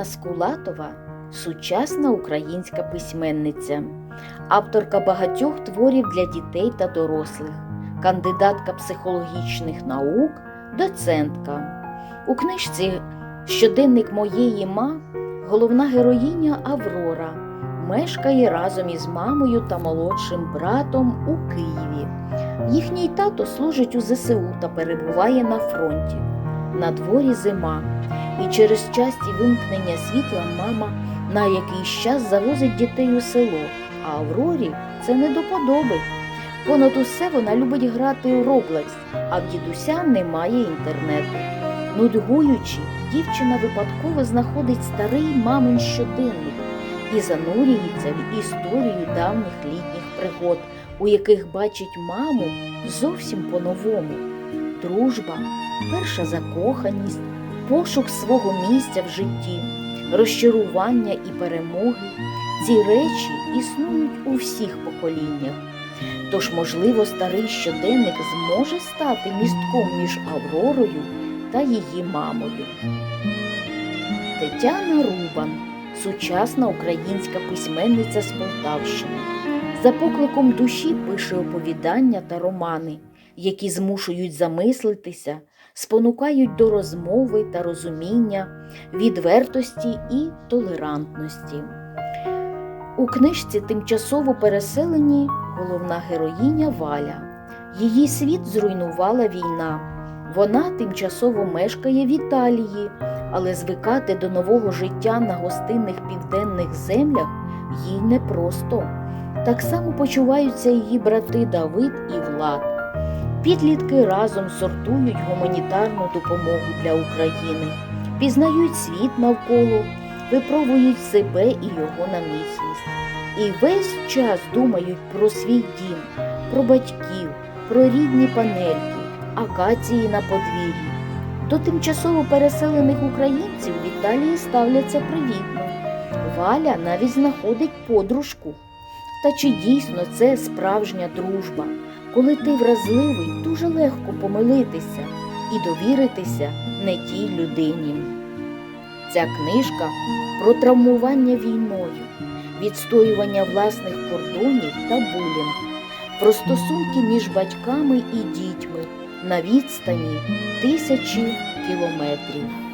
Тетяна Скулатова сучасна українська письменниця, авторка багатьох творів для дітей та дорослих, кандидатка психологічних наук, доцентка. У книжці Щоденник моєї ма головна героїня Аврора мешкає разом із мамою та молодшим братом у Києві. Їхній тато служить у ЗСУ та перебуває на фронті. На дворі зима, і через часті вимкнення світла мама на якийсь час завозить дітей у село, а Аврорі це не до подоби. Понад усе вона любить грати у Roblox, а в дідуся немає інтернету. Нудьгуючи, дівчина випадково знаходить старий мамин щоденник і занурюється в історію давніх літніх пригод, у яких бачить маму зовсім по-новому. Дружба, перша закоханість, пошук свого місця в житті, розчарування і перемоги. Ці речі існують у всіх поколіннях. Тож, можливо, старий щоденник зможе стати містком між Авророю та її мамою. Тетяна Рубан сучасна українська письменниця з Полтавщини. За покликом душі пише оповідання та романи, які змушують замислитися, спонукають до розмови та розуміння, відвертості і толерантності. У книжці тимчасово переселені головна героїня Валя. Її світ зруйнувала війна. Вона тимчасово мешкає в Італії, але звикати до нового життя на гостинних південних землях їй непросто. Так само почуваються її брати Давид і Влад. Підлітки разом сортують гуманітарну допомогу для України, пізнають світ навколо, випробують себе і його на міцність. І весь час думають про свій дім, про батьків, про рідні панельки, акації на подвір'ї. До тимчасово переселених українців в Італії ставляться привітно. Валя навіть знаходить подружку. Та чи дійсно це справжня дружба? Коли ти вразливий, дуже легко помилитися і довіритися не тій людині. Ця книжка про травмування війною, відстоювання власних кордонів та булінг, про стосунки між батьками і дітьми на відстані тисячі кілометрів.